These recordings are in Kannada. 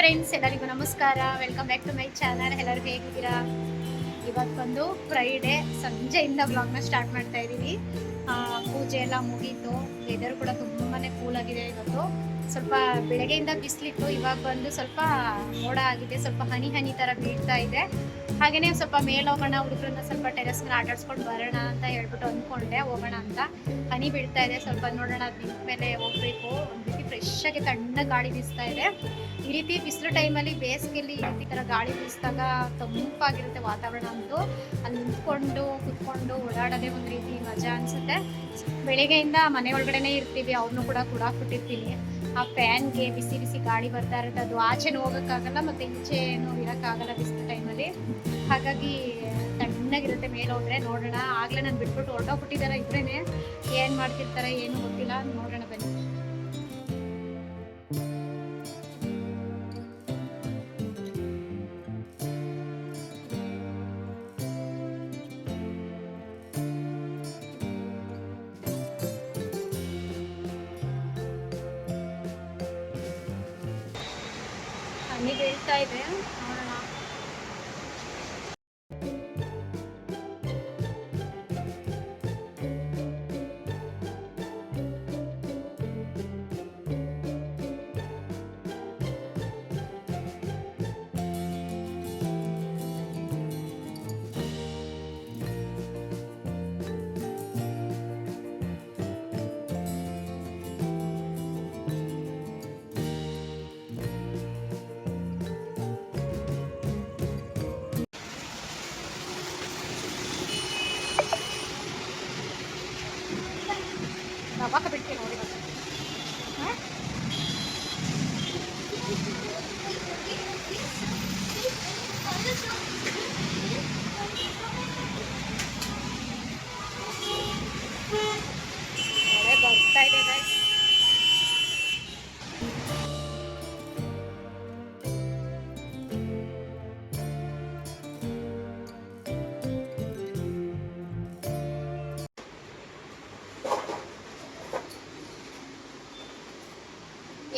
ಫ್ರೆಂಡ್ಸ್ ಎಲ್ಲರಿಗೂ ನಮಸ್ಕಾರ. Welcome back to my channel ಎಲ್ಲರೂ ಹೇಗಿದ್ದೀರಾ? ಇವತ್ತು ಬಂದು ಫ್ರೈಡೆ ಸಂಜೆಯಿಂದ ಬ್ಲಾಗ್ನ ಸ್ಟಾರ್ಟ್ ಮಾಡ್ತಾ ಇದ್ದೀವಿ. ಪೂಜೆ ಎಲ್ಲ ಮುಗೀತು. ವೆದರ್ ಕೂಡ ತುಂಬಾನೇ ಕೂಲ್ ಆಗಿದೆ ಇವತ್ತು. ಸ್ವಲ್ಪ ಬೆಳಗ್ಗೆಯಿಂದ ಬಿಸಿಲಿತ್ತು, ಇವಾಗ ಬಂದು ಸ್ವಲ್ಪ ಮೋಡ ಆಗಿದೆ, ಸ್ವಲ್ಪ ಹನಿ ಹನಿ ತರ ಬೀಳ್ತಾ ಇದೆ. ಹಾಗೇನೆ ಸ್ವಲ್ಪ ಮೇಲೆ ಹೋಗೋಣ, ಹುಡುಗರನ್ನ ಸ್ವಲ್ಪ ಟೆರೆಸ್ ಮೇಲೆ ಆಟಾಡ್ಸ್ಕೊಂಡು ಬರೋಣ ಅಂತ ಹೇಳ್ಬಿಟ್ಟು ಅಂದ್ಕೊಂಡೆ, ಹೋಗೋಣ ಅಂತ. ಹನಿ ಬೀಳ್ತಾ ಇದೆ, ಸ್ವಲ್ಪ ನೋಡೋಣ ನಿಂತ ಮೇಲೆ ಹೋಗ್ಬೇಕು. ಒಂದು ರೀತಿ ಫ್ರೆಶ್ ಆಗಿ ತಣ್ಣ ಗಾಳಿ ಬೀಸ್ತಾ ಇದೆ. ಈ ರೀತಿ ಬಿಸಿಲು ಟೈಮಲ್ಲಿ ಬೇಸಿಗೆಯಲ್ಲಿ ಈ ರೀತಿ ತರ ಗಾಳಿ ಬೀಸಿದಾಗ ತಂಪಾಗಿರುತ್ತೆ ವಾತಾವರಣ ಅಂತೂ. ಅಲ್ಲಿ ನಿಂತ್ಕೊಂಡು ಕುತ್ಕೊಂಡು ಓಡಾಡೋದೇ ಒಂದು ರೀತಿ ಮಜಾ ಅನ್ಸುತ್ತೆ. ಬೆಳಿಗ್ಗೆಯಿಂದ ಮನೆ ಒಳಗಡೆನೆ ಇರ್ತೀವಿ ಅವ್ರನ್ನೂ ಕೂಡ ಕುಡಾಕ್ಬಿಟ್ಟಿರ್ತೀನಿ. ಆ ಫ್ಯಾನ್ಗೆ ಬಿಸಿ ಬಿಸಿ ಗಾಳಿ ಬರ್ತಾ ಇರುತ್ತೆ. ಅದು ಆಚೆನೂ ಹೋಗೋಕ್ಕಾಗಲ್ಲ, ಮತ್ತು ಈಚೆನೂ ಇರೋಕ್ಕಾಗಲ್ಲ ಬಿಸಿಲು ಟೈಮಲ್ಲಿ. ಹಾಗಾಗಿ ತಣ್ಣಗಿರುತ್ತೆ ಮೇಲೆ ಹೋದರೆ ನೋಡೋಣ. ಆಗಲೇ ನಾನು ಬಿಟ್ಬಿಟ್ಟು ಹೊರಟೋಗ್ಬಿಟ್ಟಿದ್ದಾರೆ ಇಬ್ಬರೇ ಏನು ಮಾಡ್ತಿರ್ತಾರೆ ಏನು ಗೊತ್ತಿಲ್ಲ. ನೋಡೋಣ ಬನ್ನಿ.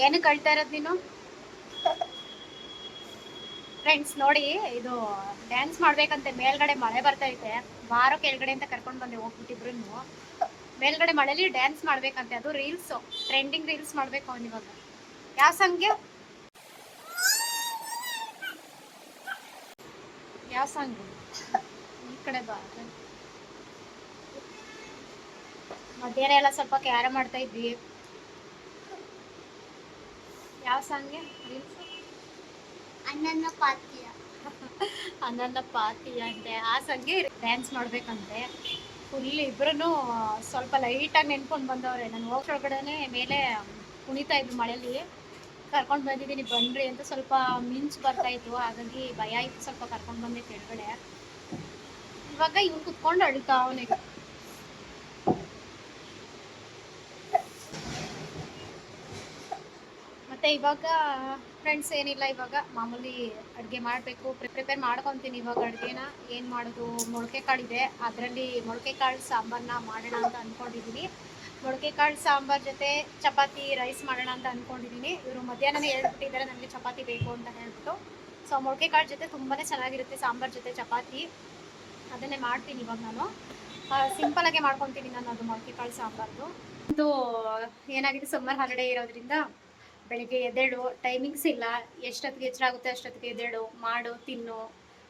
ಏನು ಕಳ್ತಾ ಇರೋದು ನೀನು? ಫ್ರೆಂಡ್ಸ್ ನೋಡಿ, ಇದು ಡ್ಯಾನ್ಸ್ ಮಾಡ್ಬೇಕಂತೆ. ಮೇಲ್ಗಡೆ ಮಳೆ ಬರ್ತಾ ಐತೆ. ವಾರ ಕೆಳಗಡೆ ಅಂತ ಕರ್ಕೊಂಡು ಬಂದೆ, ಹೋಗ್ಬಿಟ್ಟಿದ್ರು ನೀವು ಮೇಲ್ಗಡೆ ಮಳೆಲಿ ಡ್ಯಾನ್ಸ್ ಮಾಡ್ಬೇಕಂತೆ. ಅದು ರೀಲ್ಸ್ ಟ್ರೆಂಡಿಂಗ್ ರೀಲ್ಸ್ ಮಾಡ್ಬೇಕು ಅವ್ನು ಇವಾಗ. ಯಾವ ಸಾಂಗ್ಗೆ ಯಾವ ಸಾಂಗ್ ಈ ಕಡೆ ಬಾ ಮಧ್ಯಾಹ್ನ ಎಲ್ಲ ಸ್ವಲ್ಪ ಕ್ಯಾರ ಮಾಡ್ತಾ ಇದ್ವಿ. ಯಾವ ಸಾಂಗ್ಗೆ ಅನ್ನನ್ನ ಅಣ್ಣನ ಅನ್ನನ್ನ ಅನನ್ನ ಪಾತಿ ಅಂತೆ. ಆ ಸಂಗೆ ಡ್ಯಾನ್ಸ್ ಮಾಡ್ಬೇಕಂತೆ. ಫುಲ್ ಇಬ್ರು ಸ್ವಲ್ಪ ಲೈಟಾಗಿ ನೆನ್ಕೊಂಡು ಬಂದವ್ರೆ. ನಾನು ಹೋಗೋಳಗಡೆನೆ ಮೇಲೆ ಕುಣಿತಾ ಇದ್ರು ಮಳೆಯಲ್ಲಿ ಕರ್ಕೊಂಡು ಬಂದಿದ್ದೀನಿ ಬನ್ರಿ ಅಂತ ಸ್ವಲ್ಪ ಮಿಂಚ್ ಬರ್ತಾ ಇತ್ತು. ಹಾಗಾಗಿ ಭಯ ಇತ್ತು ಸ್ವಲ್ಪ ಕರ್ಕೊಂಡು ಬಂದೆ ಕೆಳಗಡೆ. ಇವಾಗ ಇವ್ನು ಕುತ್ಕೊಂಡು ಅಳ್ತಾ ಅವನಿಗೆ ಮತ್ತೆ ಇವಾಗ ಫ್ರೆಂಡ್ಸ್ ಏನಿಲ್ಲ, ಇವಾಗ ಮಾಮೂಲಿ ಅಡುಗೆ ಮಾಡಬೇಕು ಪ್ರಿಪೇರ್ ಮಾಡ್ಕೊತೀನಿ ಇವಾಗ ಅಡುಗೆನ. ಏನು ಮಾಡೋದು? ಮೊಳಕೆ ಕಾಳಿದೆ ಅದರಲ್ಲಿ ಮೊಳಕೆ ಕಾಳು ಸಾಂಬಾರನ್ನ ಮಾಡೋಣ ಅಂತ ಅಂದ್ಕೊಂಡಿದ್ದೀನಿ ಮೊಳಕೆ ಕಾಳು ಸಾಂಬಾರ್ ಜೊತೆ ಚಪಾತಿ ರೈಸ್ ಮಾಡೋಣ ಅಂತ ಅಂದ್ಕೊಂಡಿದ್ದೀನಿ ಇವರು ಮಧ್ಯಾಹ್ನನೇ ಹೇಳ್ಬಿಟ್ಟಿದ್ದಾರೆ, ನನಗೆ ಚಪಾತಿ ಬೇಕು ಅಂತ ಹೇಳ್ಬಿಟ್ಟು. ಸೊ ಮೊಳಕೆ ಕಾಳು ಜೊತೆ ತುಂಬಾ ಚೆನ್ನಾಗಿರುತ್ತೆ ಸಾಂಬಾರ್ ಜೊತೆ ಚಪಾತಿ. ಅದನ್ನೇ ಮಾಡ್ತೀನಿ ಇವಾಗ ನಾನು. ಸಿಂಪಲ್ ಆಗಿ ಮಾಡ್ಕೊತೀನಿ ನಾನು ಅದು ಮೊಳಕೆ ಕಾಳು ಸಾಂಬಾರ್ದು. ಇದು ಏನಾಗಿದೆ? ಸಮ್ಮರ್ ಹಾಲಿಡೇ ಇರೋದ್ರಿಂದ ಬೆಳಿಗ್ಗೆ ಎದ್ದೇಳು ಟೈಮಿಂಗ್ಸ್ ಇಲ್ಲ, ಎಷ್ಟೊತ್ತಿಗೆ ಎಚ್ಚರ ಆಗುತ್ತೆ ಅಷ್ಟೊತ್ತಿಗೆ ಎದ್ದೇಳು, ಮಾಡು, ತಿನ್ನು.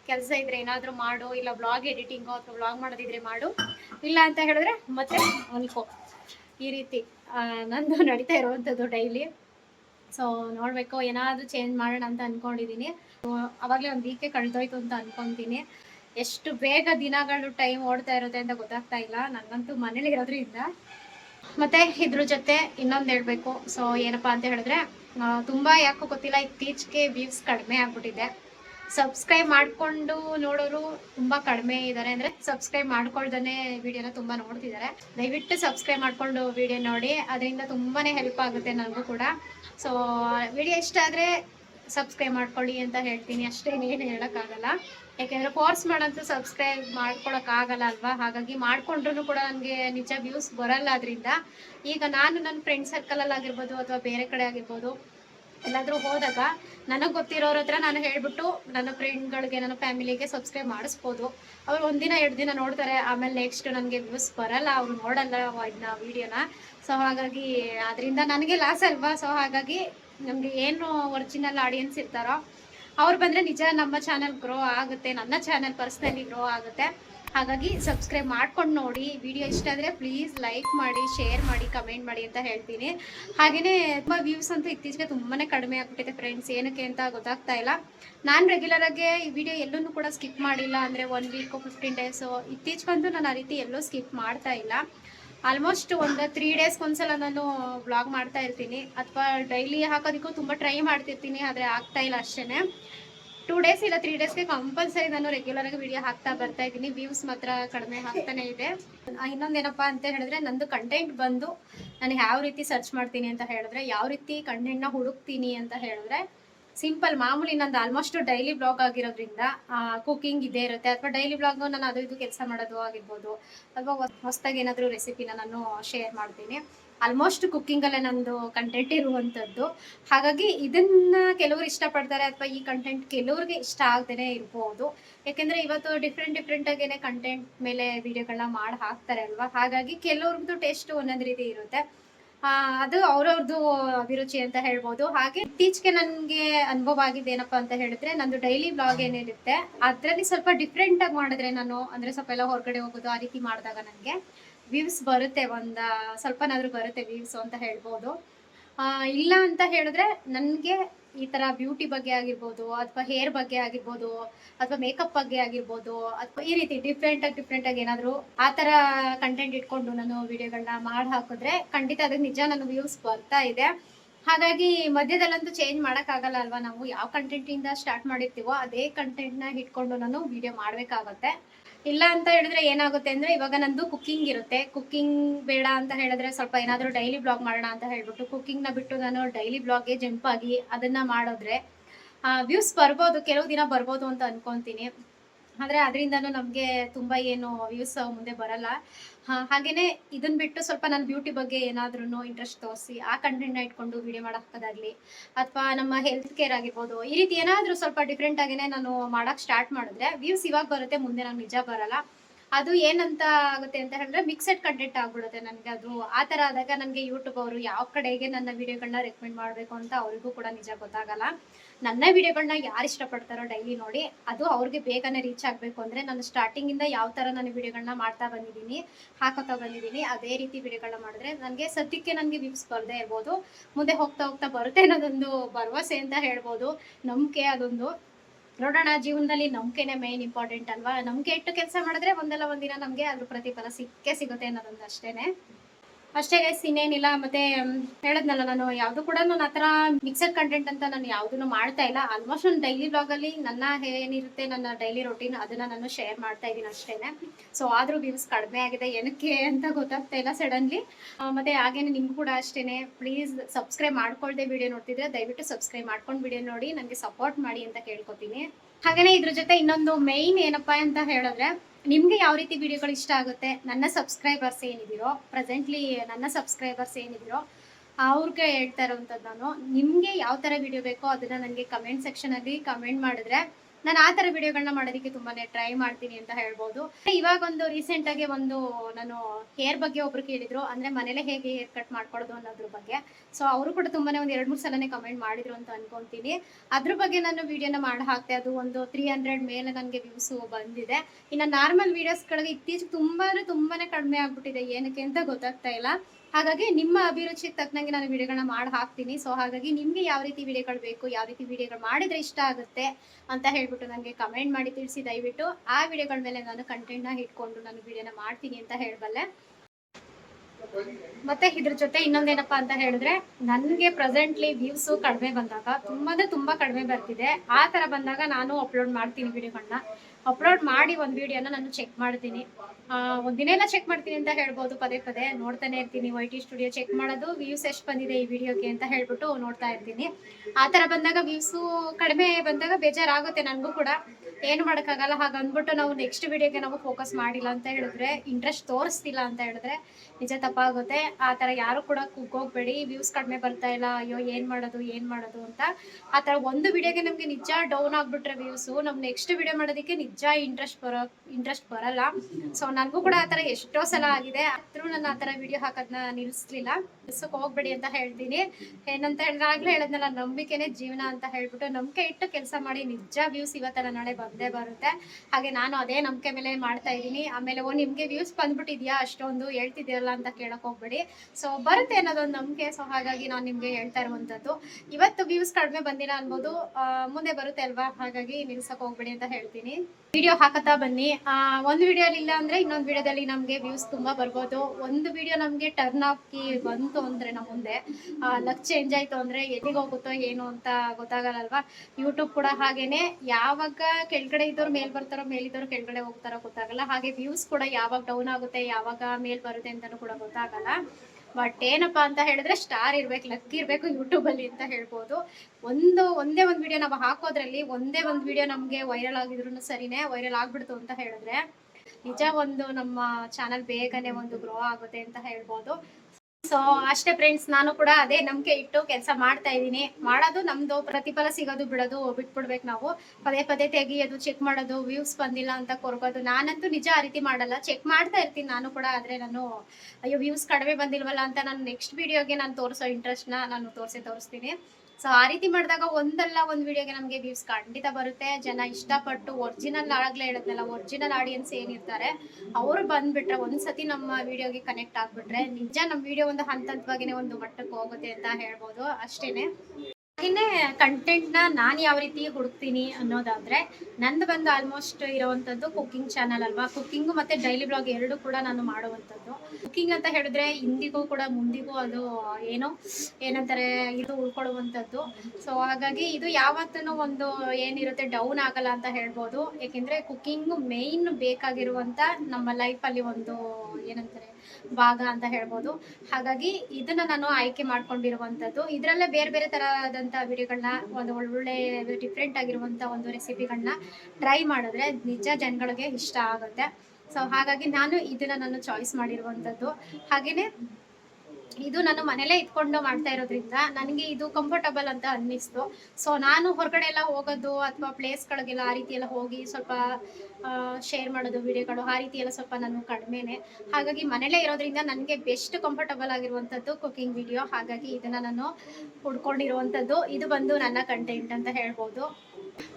ಕೆಲಸ ಇದ್ರೆ ಏನಾದರೂ ಮಾಡು, ಇಲ್ಲ ವ್ಲಾಗ್ ಎಡಿಟಿಂಗು ಅಥವಾ ಬ್ಲಾಗ್ ಮಾಡೋದಿದ್ರೆ ಮಾಡು. ಇಲ್ಲ ಅಂತ ಹೇಳಿದ್ರೆ ಮತ್ತೆ ಅನ್ಕೋ. ಈ ರೀತಿ ನಂದು ನಡೀತಾ ಇರುವಂಥದ್ದು ಡೈಲಿ ಸೊ ನೋಡಬೇಕು, ಏನಾದರೂ ಚೇಂಜ್ ಮಾಡೋಣ ಅಂತ ಅಂದ್ಕೊಂಡಿದ್ದೀನಿ ಅವಾಗಲೇ ಒಂದು ವೀಕೆ ಕಳೆದೋಯ್ತು ಅಂತ ಅನ್ಕೊತೀನಿ. ಎಷ್ಟು ಬೇಗ ದಿನಗಳು ಟೈಮ್ ಓಡ್ತಾ ಇರುತ್ತೆ ಅಂತ ಗೊತ್ತಾಗ್ತಾ ಇಲ್ಲ. ನನಗಂತೂ ಮನೇಲಿ ಇರೋದ್ರಿಂದ ಮತ್ತೆ ಇದ್ರ ಜೊತೆ ಇನ್ನೊಂದು ಹೇಳ್ಬೇಕು. ಸೊ ಏನಪ್ಪಾ ಅಂತ ಹೇಳಿದ್ರೆ ತುಂಬಾ ಯಾಕೋ ಗೊತ್ತಿಲ್ಲ ಇತ್ತೀಚೆಗೆ ವ್ಯೂಸ್ ಕಡಿಮೆ ಆಗ್ಬಿಟ್ಟಿದೆ. ಸಬ್ಸ್ಕ್ರೈಬ್ ಮಾಡ್ಕೊಂಡು ನೋಡೋರು ತುಂಬಾ ಕಡಿಮೆ ಇದ್ದಾರೆ ಅಂದ್ರೆ ಸಬ್ಸ್ಕ್ರೈಬ್ ಮಾಡ್ಕೊಳ್ದೇ ವಿಡಿಯೋನ ತುಂಬಾ ನೋಡ್ತಿದ್ದಾರೆ ದಯವಿಟ್ಟು ಸಬ್ಸ್ಕ್ರೈಬ್ ಮಾಡ್ಕೊಂಡು ವಿಡಿಯೋ ನೋಡಿ. ಅದರಿಂದ ತುಂಬಾನೇ ಹೆಲ್ಪ್ ಆಗುತ್ತೆ ನನಗೂ ಕೂಡ. ಸೊ ವಿಡಿಯೋ ಇಷ್ಟ ಆದ್ರೆ ಸಬ್ಸ್ಕ್ರೈಬ್ ಮಾಡ್ಕೊಳ್ಳಿ ಅಂತ ಹೇಳ್ತೀನಿ. ಅಷ್ಟೇ ಏನು ಹೇಳೋಕ್ಕಾಗಲ್ಲ. ಯಾಕೆಂದ್ರೆ ಫೋರ್ಸ್ ಮಾಡೋಂತೂ ಸಬ್ಸ್ಕ್ರೈಬ್ ಮಾಡ್ಕೊಳಕ್ಕಾಗಲ್ಲ ಅಲ್ವಾ? ಹಾಗಾಗಿ ಮಾಡ್ಕೊಂಡ್ರು ಕೂಡ ನನಗೆ ನಿಜ ವ್ಯೂಸ್ ಬರಲ್ಲ ಅದರಿಂದ. ಈಗ ನಾನು ನನ್ನ ಫ್ರೆಂಡ್ ಸರ್ಕಲಲ್ಲಿ ಆಗಿರ್ಬೋದು ಅಥವಾ ಬೇರೆ ಕಡೆ ಆಗಿರ್ಬೋದು, ಎಲ್ಲಾದ್ರೂ ಹೋದಾಗ ನನಗೆ ಗೊತ್ತಿರೋರ ಹತ್ರ ನಾನು ಹೇಳ್ಬಿಟ್ಟು ನನ್ನ ಫ್ರೆಂಡ್ಗಳಿಗೆ ನನ್ನ ಫ್ಯಾಮಿಲಿಗೆ ಸಬ್ಸ್ಕ್ರೈಬ್ ಮಾಡಿಸ್ಬೋದು. ಅವ್ರು ಒಂದಿನ, ಎರಡು ದಿನ ನೋಡ್ತಾರೆ, ಆಮೇಲೆ ನೆಕ್ಸ್ಟ್ ನನಗೆ ವ್ಯೂಸ್ ಬರಲ್ಲ, ಅವ್ರು ನೋಡಲ್ಲ ಇದನ್ನ ವಿಡಿಯೋನ ಸೊ ಹಾಗಾಗಿ ಅದರಿಂದ ನನಗೆ ಲಾಸ್ ಅಲ್ವಾ? ಸೊ ಹಾಗಾಗಿ ನಮಗೆ ಏನು ಒರಿಜಿನಲ್ ಆಡಿಯನ್ಸ್ ಇರ್ತಾರೋ ಅವ್ರು ಬಂದರೆ ನಿಜ ನಮ್ಮ ಚಾನಲ್ ಗ್ರೋ ಆಗುತ್ತೆ, ನನ್ನ ಚಾನಲ್ ಪರ್ಸ್ನಲಿ ಗ್ರೋ ಆಗುತ್ತೆ. ಹಾಗಾಗಿ ಸಬ್ಸ್ಕ್ರೈಬ್ ಮಾಡ್ಕೊಂಡು ನೋಡಿ. ವಿಡಿಯೋ ಇಷ್ಟ ಆದರೆ ಪ್ಲೀಸ್ ಲೈಕ್ ಮಾಡಿ ಶೇರ್ ಮಾಡಿ ಕಮೆಂಟ್ ಮಾಡಿ ಅಂತ ಹೇಳ್ತೀನಿ. ಹಾಗೆಯೇ ತುಂಬ ವ್ಯೂಸ್ ಅಂತೂ ಇತ್ತೀಚೆಗೆ ತುಂಬಾ ಕಡಿಮೆ ಆಗ್ಬಿಟ್ಟಿದೆ ಫ್ರೆಂಡ್ಸ್ ಏನಕ್ಕೆ ಅಂತ ಗೊತ್ತಾಗ್ತಾ ಇಲ್ಲ. ನಾನು ರೆಗ್ಯುಲರ್ ಆಗಿ ಈ ವಿಡಿಯೋ ಎಲ್ಲೂ ಕೂಡ ಸ್ಕಿಪ್ ಮಾಡಿಲ್ಲ ಅಂದರೆ ಒನ್ ವೀಕು ಫಿಫ್ಟೀನ್ ಡೇಸು ಇತ್ತೀಚೆಗಂತೂ ನಾನು ಆ ರೀತಿ ಎಲ್ಲೂ ಸ್ಕಿಪ್ ಮಾಡ್ತಾ ಇಲ್ಲ. ಆಲ್ಮೋಸ್ಟ್ ಒಂದು ತ್ರೀ ಡೇಸ್ಗೆ ಒಂದ್ಸಲ ನಾನು ಬ್ಲಾಗ್ ಮಾಡ್ತಾ ಇರ್ತೀನಿ. ಅಥವಾ ಡೈಲಿ ಹಾಕೋದಕ್ಕೂ ತುಂಬ ಟ್ರೈ ಮಾಡ್ತಿರ್ತೀನಿ, ಆದರೆ ಆಗ್ತಾ ಇಲ್ಲ ಅಷ್ಟೇ ಟೂ ಡೇಸ್ ಇಲ್ಲ ತ್ರೀ ಡೇಸ್ಗೆ ಕಂಪಲ್ಸರಿ ನಾನು ರೆಗ್ಯುಲರ್ ಆಗಿ ವಿಡಿಯೋ ಹಾಕ್ತಾ ಬರ್ತಾ ಇದ್ದೀನಿ. ವ್ಯೂಸ್ ಮಾತ್ರ ಕಡಿಮೆ ಆಗ್ತಾನೆ ಇದೆ. ಇನ್ನೊಂದೇನಪ್ಪ ಅಂತ ಹೇಳಿದ್ರೆ, ನಂದು ಕಂಟೆಂಟ್ ಬಂದು ನಾನು ಯಾವ ರೀತಿ ಸರ್ಚ್ ಮಾಡ್ತೀನಿ ಅಂತ ಹೇಳಿದ್ರೆ, ಯಾವ ರೀತಿ ಕಂಟೆಂಟ್ನ ಹುಡುಕ್ತೀನಿ ಅಂತ ಹೇಳಿದ್ರೆ ಸಿಂಪಲ್, ಮಾಮೂಲಿ ನಂದು ಆಲ್ಮೋಸ್ಟ್ ಡೈಲಿ ಬ್ಲಾಗ್ ಆಗಿರೋದ್ರಿಂದ ಕುಕಿಂಗ್ ಇದೇ ಇರುತ್ತೆ. ಅಥವಾ ಡೈಲಿ ಬ್ಲಾಗ್ ನಾನು ಅದು ಇದು ಕೆಲಸ ಮಾಡೋದು ಆಗಿರ್ಬೋದು. ಅಥವಾ ಹೊಸದಾಗಿ ಏನಾದರೂ ರೆಸಿಪಿನ ನಾನು ಶೇರ್ ಮಾಡ್ತೀನಿ. ಆಲ್ಮೋಸ್ಟ್ ಕುಕ್ಕಿಂಗಲ್ಲೇ ನಂದು ಕಂಟೆಂಟ್ ಇರುವಂಥದ್ದು. ಹಾಗಾಗಿ ಇದನ್ನ ಕೆಲವರು ಇಷ್ಟಪಡ್ತಾರೆ ಅಥವಾ ಈ ಕಂಟೆಂಟ್ ಕೆಲವ್ರಿಗೆ ಇಷ್ಟ ಆಗದೇ ಇರ್ಬೋದು. ಯಾಕೆಂದರೆ ಇವತ್ತು ಡಿಫ್ರೆಂಟ್ ಡಿಫ್ರೆಂಟ್ ಆಗೇನೆ ಕಂಟೆಂಟ್ ಮೇಲೆ ವಿಡಿಯೋಗಳನ್ನ ಮಾಡಿ, ಹಾಕ್ತಾರೆ ಅಲ್ವಾ? ಹಾಗಾಗಿ ಕೆಲವ್ರದ್ದು ಟೇಸ್ಟ್ ಒಂದೊಂದು ರೀತಿ ಇರುತ್ತೆ. ಅದು ಅವ್ರವ್ರದ್ದು ಅಭಿರುಚಿ ಅಂತ ಹೇಳ್ಬೋದು. ಹಾಗೆ ಇತ್ತೀಚೆಗೆ ನನಗೆ ಅನುಭವ ಆಗಿದೆ ಏನಪ್ಪಾ ಅಂತ ಹೇಳಿದ್ರೆ ನಂದು ಡೈಲಿ ಬ್ಲಾಗ್ ಏನಿರುತ್ತೆ, ಅದರಲ್ಲಿ ಸ್ವಲ್ಪ ಡಿಫ್ರೆಂಟ್ ಆಗಿ ಮಾಡಿದ್ರೆ ನಾನು, ಅಂದ್ರೆ ಸ್ವಲ್ಪ ಎಲ್ಲ ಹೊರಗಡೆ ಹೋಗೋದು ಆ ರೀತಿ ಮಾಡಿದಾಗ ನನಗೆ ವ್ಯೂಸ್ ಬರುತ್ತೆ, ಒಂದ ಸ್ವಲ್ಪನಾದ್ರೂ ಬರುತ್ತೆ ವ್ಯೂಸ್ ಅಂತ ಹೇಳ್ಬೋದು. ಇಲ್ಲ ಅಂತ ಹೇಳಿದ್ರೆ ನನಗೆ ಈ ತರ ಬ್ಯೂಟಿ ಬಗ್ಗೆ ಆಗಿರ್ಬೋದು, ಅಥವಾ ಹೇರ್ ಬಗ್ಗೆ ಆಗಿರ್ಬೋದು, ಅಥವಾ ಮೇಕಪ್ ಬಗ್ಗೆ ಆಗಿರ್ಬೋದು, ಅಥವಾ ಈ ರೀತಿ ಡಿಫ್ರೆಂಟ್ ಆಗಿ ಡಿಫ್ರೆಂಟ್ ಆಗಿ ಏನಾದ್ರು ಆ ತರ ಕಂಟೆಂಟ್ ಇಟ್ಕೊಂಡು ನಾನು ವಿಡಿಯೋಗಳನ್ನ ಮಾಡಿ ಹಾಕಿದ್ರೆ ಖಂಡಿತ ಅದಕ್ಕೆ ನಿಜ ನನ್ನ ವ್ಯೂಸ್ ಬರ್ತಾ ಇದೆ. ಹಾಗಾಗಿ ಮಧ್ಯದಲ್ಲಂತೂ ಚೇಂಜ್ ಆಗಲ್ಲ ಅಲ್ವಾ? ನಾವು ಯಾವ ಕಂಟೆಂಟ್ ಇಂದ ಸ್ಟಾರ್ಟ್ ಮಾಡಿರ್ತೀವೋ ಅದೇ ಕಂಟೆಂಟ್ನ ಇಟ್ಕೊಂಡು ನಾನು ವಿಡಿಯೋ ಮಾಡ್ಬೇಕಾಗತ್ತೆ. ಇಲ್ಲ ಅಂತ ಹೇಳಿದ್ರೆ ಏನಾಗುತ್ತೆ ಅಂದ್ರೆ ಇವಾಗ ನಂದು ಕುಕ್ಕಿಂಗ್ ಇರುತ್ತೆ. ಕುಕ್ಕಿಂಗ್ ಬೇಡ ಅಂತ ಹೇಳಿದ್ರೆ ಸ್ವಲ್ಪ ಏನಾದರೂ ಡೈಲಿ ಬ್ಲಾಗ್ ಮಾಡೋಣ ಅಂತ ಹೇಳ್ಬಿಟ್ಟು ಕುಕ್ಕಿಂಗ್ನ ಬಿಟ್ಟು ನಾನು ಡೈಲಿ ಬ್ಲಾಗ್ಗೆ ಜಂಪ್ ಆಗಿ ಅದನ್ನ ಮಾಡಿದ್ರೆ ವ್ಯೂಸ್ ಬರ್ಬೋದು, ಕೆಲವು ದಿನ ಬರ್ಬೋದು ಅಂತ ಅನ್ಕೊಂತೀನಿ. ಆದ್ರೆ ಅದರಿಂದನೂ ನಮಗೆ ತುಂಬಾ ಏನು ವ್ಯೂಸ್ ಮುಂದೆ ಬರಲ್ಲ. ಹಾಗೇನೆ ಇದನ್ನ ಬಿಟ್ಟು ಸ್ವಲ್ಪ ನಾನು ಬ್ಯೂಟಿ ಬಗ್ಗೆ ಏನಾದ್ರೂ ಇಂಟ್ರೆಸ್ಟ್ ತೋರಿಸಿ, ಆ ಕಂಟೆಂಟ್ನ ಇಟ್ಕೊಂಡು ವಿಡಿಯೋ ಹಾಕೋದಾಗ್ಲಿ ಅಥವಾ ನಮ್ಮ ಹೆಲ್ತ್ ಕೇರ್ ಆಗಿರ್ಬೋದು, ಈ ರೀತಿ ಏನಾದರೂ ಸ್ವಲ್ಪ ಡಿಫ್ರೆಂಟ್ ಆಗಿನೇ ನಾನು ಮಾಡಕ್ ಸ್ಟಾರ್ಟ್ ಮಾಡಿದ್ರೆ ವ್ಯೂಸ್ ಇವಾಗ ಬರುತ್ತೆ, ಮುಂದೆ ನಾನು ನಿಜ ಬರಲ್ಲ. ಅದು ಏನಂತ ಆಗುತ್ತೆ ಅಂತ ಹೇಳಿದ್ರೆ ಮಿಕ್ಸೆಡ್ ಕಂಟೆಂಟ್ ಆಗ್ಬಿಡುತ್ತೆ ನನಗೆ ಅದು. ಆ ಥರ ಆದಾಗ ನನಗೆ ಯೂಟ್ಯೂಬ್ ಅವರು ಯಾವ ಕಡೆಗೆ ನನ್ನ ವಿಡಿಯೋಗಳನ್ನ ರೆಕಮೆಂಡ್ ಮಾಡಬೇಕು ಅಂತ ಅವ್ರಿಗೂ ಕೂಡ ನಿಜ ಗೊತ್ತಾಗಲ್ಲ. ನನ್ನ ವಿಡಿಯೋಗಳನ್ನ ಯಾರು ಇಷ್ಟಪಡ್ತಾರೋ ಡೈಲಿ ನೋಡಿ, ಅದು ಅವ್ರಿಗೆ ಬೇಗನೆ ರೀಚ್ ಆಗಬೇಕು ಅಂದರೆ ನಾನು ಸ್ಟಾರ್ಟಿಂಗಿಂದ ಯಾವ ಥರ ನಾನು ವಿಡಿಯೋಗಳನ್ನ ಮಾಡ್ತಾ ಬಂದಿದ್ದೀನಿ, ಹಾಕೋತಾ ಬಂದಿದ್ದೀನಿ, ಅದೇ ರೀತಿ ವಿಡಿಯೋಗಳನ್ನ ಮಾಡಿದ್ರೆ ನನಗೆ ಸದ್ಯಕ್ಕೆ ನನಗೆ ವ್ಯೂಸ್ ಬರದೇ ಇರ್ಬೋದು. ಮುಂದೆ ಹೋಗ್ತಾ ಹೋಗ್ತಾ ಬರುತ್ತೆ ಅನ್ನೋದೊಂದು ಭರವಸೆ ಅಂತ ಹೇಳ್ಬೋದು. ನಂಬಿಕೆ ಅದೊಂದು. ನೋಡೋಣ, ಜೀವನದಲ್ಲಿ ನಂಬಿಕೆನೆ ಮೇನ್ ಇಂಪಾರ್ಟೆಂಟ್ ಅಲ್ವಾ? ನಂಬಿಕೆ ಇಟ್ಟು ಕೆಲಸ ಮಾಡಿದ್ರೆ ಒಂದಲ್ಲ ಒಂದಿನ ನಮಗೆ ಅದ್ರ ಪ್ರತಿಫಲ ಸಿಕ್ಕೇ ಸಿಗುತ್ತೆ ಅನ್ನೋದೊಂದು ಅಷ್ಟೇನೆ. ಅಷ್ಟೇ ಗೈಸ್ ಇನ್ನೇನಿಲ್ಲ, ಮತ್ತೆ ಹೇಳದ್ನಲ್ಲ ನಾನು, ಯಾವ್ದು ಕೂಡ ನಾನು ಆ ಥರ ಮಿಕ್ಸರ್ ಕಂಟೆಂಟ್ ಅಂತ ನಾನು ಯಾವ್ದನ್ನು ಮಾಡ್ತಾ ಇಲ್ಲ. ಆಲ್ಮೋಸ್ಟ್ ನನ್ನ ಡೈಲಿ ಬ್ಲಾಗ್ ಅಲ್ಲಿ ನನ್ನ ಏನಿರುತ್ತೆ, ನನ್ನ ಡೈಲಿ ರೊಟೀನ್ ಅದನ್ನ ನಾನು ಶೇರ್ ಮಾಡ್ತಾ ಇದ್ದೀನಿ ಅಷ್ಟೇನೆ. ಸೊ ಆದರೂ ವ್ಯೂಸ್ ಕಡಿಮೆ ಆಗಿದೆ, ಏನಕ್ಕೆ ಅಂತ ಗೊತ್ತಾಗ್ತಾ ಇಲ್ಲ ಸಡನ್ಲಿ ಮತ್ತೆ ಹಾಗೇನೆ ನಿಮ್ಗೂ ಕೂಡ ಅಷ್ಟೇನೆ ಪ್ಲೀಸ್ ಸಬ್ಸ್ಕ್ರೈಬ್ ಮಾಡ್ಕೊಳ್ದೆ ವಿಡಿಯೋ ನೋಡ್ತಿದ್ರೆ, ದಯವಿಟ್ಟು ಸಬ್ಸ್ಕ್ರೈಬ್ ಮಾಡ್ಕೊಂಡು ವಿಡಿಯೋ ನೋಡಿ, ನನಗೆ ಸಪೋರ್ಟ್ ಮಾಡಿ ಅಂತ ಕೇಳ್ಕೊತೀನಿ. ಹಾಗೇನೆ ಇದ್ರ ಜೊತೆ ಇನ್ನೊಂದು ಮೈನ್ ಏನಪ್ಪಾ ಅಂತ ಹೇಳಿದ್ರೆ ನಿಮ್ಗೆ ಯಾವ ರೀತಿ ವಿಡಿಯೋಗಳು ಇಷ್ಟ ಆಗುತ್ತೆ? ನನ್ನ ಸಬ್ಸ್ಕ್ರೈಬರ್ಸ್ ಏನಿದ್ದೀರೋ ಪ್ರೆಸೆಂಟ್ಲಿ ನನ್ನ ಸಬ್ಸ್ಕ್ರೈಬರ್ಸ್ ಏನಿದ್ದೀರೋ ಅವ್ರಿಗೆ ಹೇಳ್ತಾ ಇರೋವಂಥದ್ದು ನಾನು. ನಿಮಗೆ ಯಾವ ಥರ ವಿಡಿಯೋ ಬೇಕೋ ಅದನ್ನು ನನಗೆ ಕಮೆಂಟ್ ಸೆಕ್ಷನಲ್ಲಿ ಕಮೆಂಟ್ ಮಾಡಿದ್ರೆ ನಾನು ಆ ಥರ ವಿಡಿಯೋಗಳನ್ನ ಮಾಡೋದಕ್ಕೆ ತುಂಬಾನೇ ಟ್ರೈ ಮಾಡ್ತೀನಿ ಅಂತ ಹೇಳ್ಬೋದು. ಇವಾಗ ಒಂದು ರೀಸೆಂಟ್ ಆಗಿ ಒಂದು ನಾನು ಹೇರ್ ಬಗ್ಗೆ ಒಬ್ರು ಕೇಳಿದ್ರು. ಅಂದ್ರೆ ಮನೇಲೆ ಹೇಗೆ ಹೇರ್ ಕಟ್ ಮಾಡ್ಕೊಳ್ಳೋದು ಅನ್ನೋದ್ರ ಬಗ್ಗೆ. ಸೊ ಅವರು ಕೂಡ ತುಂಬಾನೇ ಒಂದು ಎರಡು ಮೂರು ಸಲನೇ ಕಮೆಂಟ್ ಮಾಡಿದ್ರು ಅಂತ ಅನ್ಕೊಂತೀನಿ. ಅದ್ರ ಬಗ್ಗೆ ನಾನು ವಿಡಿಯೋನ ಮಾಡಿ ಹಾಕ್ತೆ ಅದು ಒಂದು ತ್ರೀ ಹಂಡ್ರೆಡ್ ಮೇಲೆ ನನಗೆ ವ್ಯೂಸ್ ಬಂದಿದೆ. ಇನ್ನು ನಾರ್ಮಲ್ ವಿಡಿಯೋಸ್ಗಳಿಗೆ ಇತ್ತೀಚೆಗೆ ತುಂಬಾ ತುಂಬಾನೇ ಕಡಿಮೆ ಆಗ್ಬಿಟ್ಟಿದೆ. ಏನಕ್ಕೆ ಅಂತ ಗೊತ್ತಾಗ್ತಾ ಇಲ್ಲ. ಹಾಗಾಗಿ ನಿಮ್ಮ ಅಭಿರುಚಿಗೆ ತಕ್ಕನಂಗೆ ನಾನು ವಿಡಿಯೋಗಳನ್ನ ಮಾಡಿ ಹಾಕ್ತೀನಿ. ಸೊ ಹಾಗಾಗಿ ನಿಮಗೆ ಯಾವ ರೀತಿ ವಿಡಿಯೋಗಳು ಬೇಕು, ಯಾವ ರೀತಿ ವಿಡಿಯೋಗಳು ಮಾಡಿದ್ರೆ ಇಷ್ಟ ಆಗುತ್ತೆ ಅಂತ ಹೇಳ್ಬಿಟ್ಟು ನನಗೆ ಕಮೆಂಟ್ ಮಾಡಿ ತಿಳಿಸಿ. ದಯವಿಟ್ಟು ಆ ವಿಡಿಯೋಗಳ ಮೇಲೆ ನಾನು ಕಂಟೆಂಟ್ನ ಇಟ್ಕೊಂಡು ನಾನು ವಿಡಿಯೋನ ಮಾಡ್ತೀನಿ ಅಂತ ಹೇಳಬಲ್ಲೆ. ಮತ್ತೆ ಇದ್ರ ಜೊತೆ ಇನ್ನೊಂದೇನಪ್ಪಾ ಅಂತ ಹೇಳಿದ್ರೆ, ನನಗೆ ಪ್ರೆಸೆಂಟ್ಲಿ ವ್ಯೂಸ್ ಕಡಿಮೆ ಬಂದಾಗ ತುಂಬಾನೇ ತುಂಬಾ ಕಡಿಮೆ ಬರ್ತಿದೆ. ಆ ತರ ಬಂದಾಗ ನಾನು ಅಪ್ಲೋಡ್ ಮಾಡ್ತೀನಿ ವಿಡಿಯೋಗಳನ್ನ ಅಪ್ಲೋಡ್ ಮಾಡಿ ಒಂದು ವಿಡಿಯೋನ ನಾನು ಚೆಕ್ ಮಾಡ್ತೀನಿ. ಒಂದಿನ ಎಲ್ಲ ಚೆಕ್ ಮಾಡ್ತೀನಿ ಅಂತ ಹೇಳ್ಬೋದು ಪದೇ ಪದೇ. ನೋಡ್ತಾನೆ ಇರ್ತೀನಿ ವೈ ಟಿ ಸ್ಟುಡಿಯೋ ಚೆಕ್ ಮಾಡೋದು. ವ್ಯೂಸ್ ಎಷ್ಟು ಬಂದಿದೆ ಈ ವಿಡಿಯೋಗೆ ಅಂತ ಹೇಳ್ಬಿಟ್ಟು ನೋಡ್ತಾ ಇರ್ತೀನಿ. ಆ ಥರ ಬಂದಾಗ ವ್ಯೂಸು ಕಡಿಮೆ ಬಂದಾಗ ಬೇಜಾರಾಗುತ್ತೆ ನನಗೂ ಕೂಡ. ಏನು ಮಾಡೋಕ್ಕಾಗಲ್ಲ, ಹಾಗಂದ್ಬಿಟ್ಟು ನಾವು ನೆಕ್ಸ್ಟ್ ವಿಡಿಯೋಗೆ ನಾವು ಫೋಕಸ್ ಮಾಡಿಲ್ಲ ಅಂತ ಹೇಳಿದ್ರೆ ಇಂಟ್ರೆಸ್ಟ್ ತೋರಿಸ್ತಿಲ್ಲ ಅಂತ ಹೇಳಿದ್ರೆ ನಿಜ ತಪ್ಪಾಗುತ್ತೆ. ಆ ಥರ ಯಾರು ಕೂಡ ಕುಗ್ಗೋಗ್ಬೇಡಿ ವ್ಯೂಸ್ ಕಡಿಮೆ ಬರ್ತಾ ಇಲ್ಲ, ಅಯ್ಯೋ ಏನು ಮಾಡೋದು ಏನು ಮಾಡೋದು ಅಂತ. ಆ ಥರ ಒಂದು ವಿಡಿಯೋಗೆ ನಮಗೆ ನಿಜ ಡೌನ್ ಆಗಿಬಿಟ್ರೆ ವ್ಯೂಸು ನಮ್ಮ ನೆಕ್ಸ್ಟ್ ವಿಡಿಯೋ ಮಾಡೋದಕ್ಕೆ ನಿಜ ಇಂಟ್ರೆಸ್ಟ್ ಬರೋ ಇಂಟ್ರೆಸ್ಟ್ ಬರಲ್ಲ. ಸೊ ನನಗೂ ಕೂಡ ಆ ಥರ ಎಷ್ಟೋ ಸಲ ಆಗಿದೆ. ಆದರೂ ನಾನು ಆ ಥರ ವಿಡಿಯೋ ಹಾಕೋದನ್ನ ನಿಲ್ಲಿಸ್ಲಿಲ್ಲ ನಿಲ್ಸಕ್ಕೆ ಹೋಗ್ಬೇಡಿ ಅಂತ ಹೇಳ್ತೀನಿ. ಏನಂತ ಹೇಳಿದ್ರೆ ಆಗ್ಲೇ ಹೇಳಿದ್ನಲ್ಲ, ನಂಬಿಕೆನೇ ಜೀವನ ಅಂತ ಹೇಳ್ಬಿಟ್ಟು ನಂಬಿಕೆ ಇಟ್ಟು ಕೆಲಸ ಮಾಡಿ ನಿಜ ವ್ಯೂಸ್ ಇವತ್ತೆಲ್ಲ ನಾಳೆ ಬಂದೇ ಬರುತ್ತೆ. ಹಾಗೆ ನಾನು ಅದೇ ನಂಬಿಕೆ ಮೇಲೆ ಮಾಡ್ತಾ ಇದ್ದೀನಿ. ಆಮೇಲೆ, ಓ, ನಿಮಗೆ ವ್ಯೂಸ್ ಬಂದ್ಬಿಟ್ಟಿದ್ಯಾ ಅಷ್ಟೊಂದು ಹೇಳ್ತಿದ್ದೀರಲ್ಲ ಅಂತ ಕೇಳಕ್ ಹೋಗ್ಬೇಡಿ. ಸೊ ಬರುತ್ತೆ ಅನ್ನೋದೊಂದು ನಂಬಿಕೆ. ಸೊ ಹಾಗಾಗಿ ನಾನು ನಿಮಗೆ ಹೇಳ್ತಾ ಇರುವಂಥದ್ದು. ಇವತ್ತು ವ್ಯೂಸ್ ಕಡಿಮೆ ಬಂದಿಲ್ಲ ಅನ್ಬೋದು. ಮುಂದೆ ಬರುತ್ತೆ ಅಲ್ವಾ? ಹಾಗಾಗಿ ನಿಲ್ಸಕ್ ಹೋಗ್ಬೇಡಿ ಅಂತ ಹೇಳ್ತೀನಿ. ವಿಡಿಯೋ ಹಾಕತ್ತಾ ಬನ್ನಿ. ಒಂದು ವಿಡಿಯೋ ಇಲ್ಲ ಅಂದ್ರೆ ಇನ್ನೊಂದು ವಿಡಿಯೋದಲ್ಲಿ ನಮಗೆ ವ್ಯೂಸ್ ತುಂಬಾ ಬರ್ಬೋದು. ಒಂದು ವಿಡಿಯೋ ನಮಗೆ ಟರ್ನ್ ಆಗಿ ಬಂತು ಅಂದ್ರೆ ನಮ್ಮ ಮುಂದೆ ಲಕ್ ಚೇಂಜ್ ಆಯ್ತು ಅಂದ್ರೆ ಎಲ್ಲಿಗೆ ಹೋಗುತ್ತೋ ಏನು ಅಂತ ಗೊತ್ತಾಗಲ್ಲಲ್ವಾ? ಯೂಟ್ಯೂಬ್ ಕೂಡ ಹಾಗೇನೆ. ಯಾವಾಗ ಕೆಳಗಡೆ ಇದ್ದವ್ರು ಮೇಲ್ ಬರ್ತಾರೋ ಮೇಲಿದ್ದವ್ರು ಕೆಳಗಡೆ ಹೋಗ್ತಾರೋ ಗೊತ್ತಾಗಲ್ಲ. ಹಾಗೆ ವ್ಯೂಸ್ ಕೂಡ ಯಾವಾಗ ಡೌನ್ ಆಗುತ್ತೆ, ಯಾವಾಗ ಮೇಲ್ ಬರುತ್ತೆ ಅಂತಾನೂ ಕೂಡ ಗೊತ್ತಾಗಲ್ಲ. ಬಟ್ ಏನಪ್ಪಾ ಅಂತ ಹೇಳಿದ್ರೆ ಸ್ಟಾರ್ ಇರ್ಬೇಕು ಲಕ್ ಇರಬೇಕು ಯೂಟ್ಯೂಬಲ್ಲಿ ಅಂತ ಹೇಳ್ಬೋದು. ಒಂದು, ಒಂದೇ ಒಂದು ವಿಡಿಯೋ ನಾವು ಹಾಕೋದ್ರಲ್ಲಿ ಒಂದೇ ಒಂದು ವಿಡಿಯೋ ನಮಗೆ ವೈರಲ್ ಆಗಿದ್ರು ಸರಿನೇ ವೈರಲ್ ಆಗ್ಬಿಡ್ತು ಅಂತ ಹೇಳಿದ್ರೆ ನಿಜ ಒಂದು ನಮ್ಮ ಚಾನಲ್ ಬೇಗನೆ ಒಂದು ಗ್ರೋ ಆಗುತ್ತೆ ಅಂತ ಹೇಳ್ಬೋದು. ಸೊ ಅಷ್ಟೇ ಫ್ರೆಂಡ್ಸ್ ನಾನು ಕೂಡ ಅದೇ ನಂಬಿಕೆ ಇಟ್ಟು ಕೆಲಸ ಮಾಡ್ತಾ ಇದ್ದೀನಿ. ಮಾಡೋದು ನಮ್ದು, ಪ್ರತಿಫಲ ಸಿಗೋದು ಬಿಡೋದು ಬಿಟ್ಬಿಡ್ಬೇಕು ನಾವು. ಪದೇ ಪದೇ ತೆಗಿಯೋದು ಚೆಕ್ ಮಾಡೋದು ವ್ಯೂಸ್ ಬಂದಿಲ್ಲ ಅಂತ ಕೊರ್ಬೋದು ನಾನಂತೂ ನಿಜ ಆ ರೀತಿ ಮಾಡಲ್ಲ. ಚೆಕ್ ಮಾಡ್ತಾ ಇರ್ತೀನಿ ನಾನು ಕೂಡ, ಆದರೆ ನಾನು, ಅಯ್ಯೋ ವ್ಯೂಸ್ ಕಡಿಮೆ ಬಂದಿಲ್ವಲ್ಲ ಅಂತ ನಾನು ನೆಕ್ಸ್ಟ್ ವಿಡಿಯೋಗೆ ನಾನು ತೋರಿಸೋ ಇಂಟ್ರೆಸ್ಟ್ನ ನಾನು ತೋರಿಸಿ ತೋರಿಸ್ತೀನಿ. ಸೊ ಆ ರೀತಿ ಮಾಡಿದಾಗ ಒಂದಲ್ಲ ಒಂದು ವಿಡಿಯೋಗೆ ನಮಗೆ ವ್ಯೂಸ್ ಖಂಡಿತ ಬರುತ್ತೆ. ಜನ ಇಷ್ಟಪಟ್ಟು ಒರಿಜಿನಲ್ ಆಗಲೇ ಹೇಳಿದ್ನಲ್ಲ ಒರಿಜಿನಲ್ ಆಡಿಯನ್ಸ್ ಏನಿರ್ತಾರೆ, ಅವರು ಬಂದ್ಬಿಟ್ರೆ ಒಂದ್ಸತಿ ನಮ್ಮ ವಿಡಿಯೋಗೆ ಕನೆಕ್ಟ್ ಆಗ್ಬಿಟ್ರೆ ನಿಜ ನಮ್ಮ ವಿಡಿಯೋ ಒಂದು ಹಂತ ಹಂತವಾಗಿನೇ ಒಂದು ಮಟ್ಟಕ್ಕೆ ಹೋಗುತ್ತೆ ಅಂತ ಹೇಳ್ಬೋದು. ಅಷ್ಟೇನೆ. ಹಾಗೆಯೇ ಕಂಟೆಂಟ್ನ ನಾನು ಯಾವ ರೀತಿ ಹುಡುಕ್ತೀನಿ ಅನ್ನೋದಾದ್ರೆ, ನಂದು ಬಂದು ಆಲ್ಮೋಸ್ಟ್ ಇರೋವಂಥದ್ದು ಕುಕ್ಕಿಂಗ್ ಚಾನಲ್ ಅಲ್ವಾ? ಕುಕ್ಕಿಂಗು ಮತ್ತು ಡೈಲಿ ಬ್ಲಾಗ್ ಎರಡು ಕೂಡ ನಾನು ಮಾಡುವಂಥದ್ದು. ಕುಕ್ಕಿಂಗ್ ಅಂತ ಹೇಳಿದ್ರೆ ಇಂದಿಗೂ ಕೂಡ ಮುಂದಿಗೂ ಅದು ಏನು, ಏನಂತಾರೆ, ಇದು ಉಳ್ಕೊಳ್ಳುವಂಥದ್ದು ಸೊ ಹಾಗಾಗಿ ಇದು ಯಾವತ್ತೂ ಒಂದು ಏನಿರುತ್ತೆ ಡೌನ್ ಆಗಲ್ಲ ಅಂತ ಹೇಳ್ಬೋದು. ಏಕೆಂದರೆ ಕುಕ್ಕಿಂಗು ಮೇಯ್ನ್ ಬೇಕಾಗಿರುವಂಥ ನಮ್ಮ ಲೈಫಲ್ಲಿ ಒಂದು ಏನಂತಾರೆ ಭಾಗ ಅಂತ ಹೇಳ್ಬೋದು. ಹಾಗಾಗಿ ಇದನ್ನ ನಾನು ಆಯ್ಕೆ ಮಾಡ್ಕೊಂಡಿರುವಂತದ್ದು ಇದರಲ್ಲೇ ಬೇರೆ ಬೇರೆ ತರಹದಂಥ ವಿಡಿಯೋಗಳನ್ನ ಒಂದು ಒಳ್ಳೊಳ್ಳೆ ಡಿಫ್ರೆಂಟ್ ಆಗಿರುವಂಥ ಒಂದು ರೆಸಿಪಿಗಳನ್ನ ಟ್ರೈ ಮಾಡಿದ್ರೆ ನಿಜ ಜನಗಳಿಗೆ ಇಷ್ಟ ಆಗುತ್ತೆ. ಸೊ ಹಾಗಾಗಿ ನಾನು ಇದನ್ನ ನಾನು ಚಾಯ್ಸ್ ಮಾಡಿರುವಂಥದ್ದು. ಹಾಗೆಯೇ ಇದು ನಾನು ಮನೇಲೇ ಇದ್ಕೊಂಡು ಮಾಡ್ತಾ ಇರೋದ್ರಿಂದ ನನಗೆ ಇದು ಕಂಫರ್ಟಬಲ್ ಅಂತ ಅನ್ನಿಸ್ತು. ಸೊ ನಾನು ಹೊರಗಡೆ ಎಲ್ಲ ಹೋಗೋದು ಅಥವಾ ಪ್ಲೇಸ್ಗಳಿಗೆಲ್ಲ ಆ ರೀತಿ ಹೋಗಿ ಸ್ವಲ್ಪ ಶೇರ್ ಮಾಡೋದು ವಿಡಿಯೋಗಳು ಆ ರೀತಿ ಸ್ವಲ್ಪ ನಾನು ಕಡಿಮೆನೆ. ಹಾಗಾಗಿ ಮನೇಲೇ ಇರೋದ್ರಿಂದ ನನಗೆ ಬೆಸ್ಟ್ ಕಂಫರ್ಟಬಲ್ ಆಗಿರುವಂಥದ್ದು ಕುಕಿಂಗ್ ವಿಡಿಯೋ ಹಾಗಾಗಿ ಇದನ್ನು ನಾನು ಹುಡ್ಕೊಂಡಿರುವಂಥದ್ದು. ಇದು ಬಂದು ನನ್ನ ಕಂಟೆಂಟ್ ಅಂತ ಹೇಳ್ಬೋದು.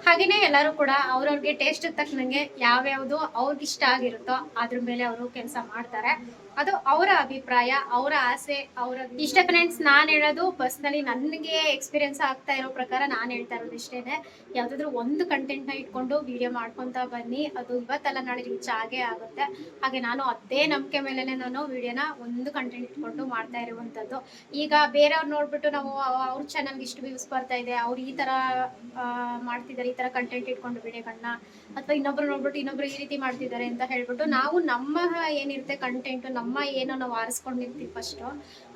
ಹಾಗೆಯೇ ಎಲ್ಲರೂ ಕೂಡ ಅವ್ರವ್ರಿಗೆ ಟೇಸ್ಟ್ ತಕ್ಕನಂಗೆ ಯಾವ್ಯಾವುದು ಅವ್ರಿಗೆ ಇಷ್ಟ ಆಗಿರುತ್ತೋ ಅದ್ರ ಮೇಲೆ ಅವರು ಕೆಲಸ ಮಾಡ್ತಾರೆ. ಅದು ಅವರ ಅಭಿಪ್ರಾಯ ಅವರ ಆಸೆ ಅವರ ಇಷ್ಟ ಫ್ರೆಂಡ್ಸ್ ನಾನು ಹೇಳೋದು ಪರ್ಸ್ನಲಿ ನನಗೆ ಎಕ್ಸ್ಪೀರಿಯನ್ಸ್ ಆಗ್ತಾ ಇರೋ ಪ್ರಕಾರ ನಾನು ಹೇಳ್ತಾ ಇರೋದು ಇಷ್ಟೇನೆ. ಯಾವುದಾದ್ರೂ ಒಂದು ಕಂಟೆಂಟ್ನ ಇಟ್ಕೊಂಡು ವಿಡಿಯೋ ಮಾಡ್ಕೊತಾ ಬನ್ನಿ. ಅದು ಇವತ್ತಲ್ಲ ನಾಳೆ ರೀಚ್ ಆಗೇ ಆಗುತ್ತೆ. ಹಾಗೆ ನಾನು ಅದೇ ನಂಬಿಕೆ ಮೇಲೆ ನಾನು ವಿಡಿಯೋನ ಒಂದು ಕಂಟೆಂಟ್ ಇಟ್ಕೊಂಡು ಮಾಡ್ತಾ ಇರುವಂಥದ್ದು ಈಗ ಬೇರೆಯವ್ರು ನೋಡ್ಬಿಟ್ಟು ನಾವು ಅವ- ಅವ್ರ ಚಾನಲ್ಗೆ ಇಷ್ಟು ವ್ಯೂಸ್ ಬರ್ತಾ ಇದೆ ಅವ್ರು ಈ ಥರ ಆ, ಮಾಡ್ತಿದ್ದಾರೆ, ಈ ತರ ಕಂಟೆಂಟ್ ಇಟ್ಕೊಂಡು ವಿಡಿಯೋಗಳನ್ನ ಅಥವಾ ಇನ್ನೊಬ್ರು ನೋಡ್ಬಿಟ್ಟು ಇನ್ನೊಬ್ರು ಈ ರೀತಿ ಮಾಡ್ತಿದ್ದಾರೆ ಅಂತ ಹೇಳ್ಬಿಟ್ಟು ನಾವು ನಮ್ಮ ಏನಿರುತ್ತೆ ಕಂಟೆಂಟ್ ನಮ್ಮ ಏನೋ ನಾವು ಆರಿಸ್ಕೊಂಡಿರ್ತೀವಿ ಫಸ್ಟ್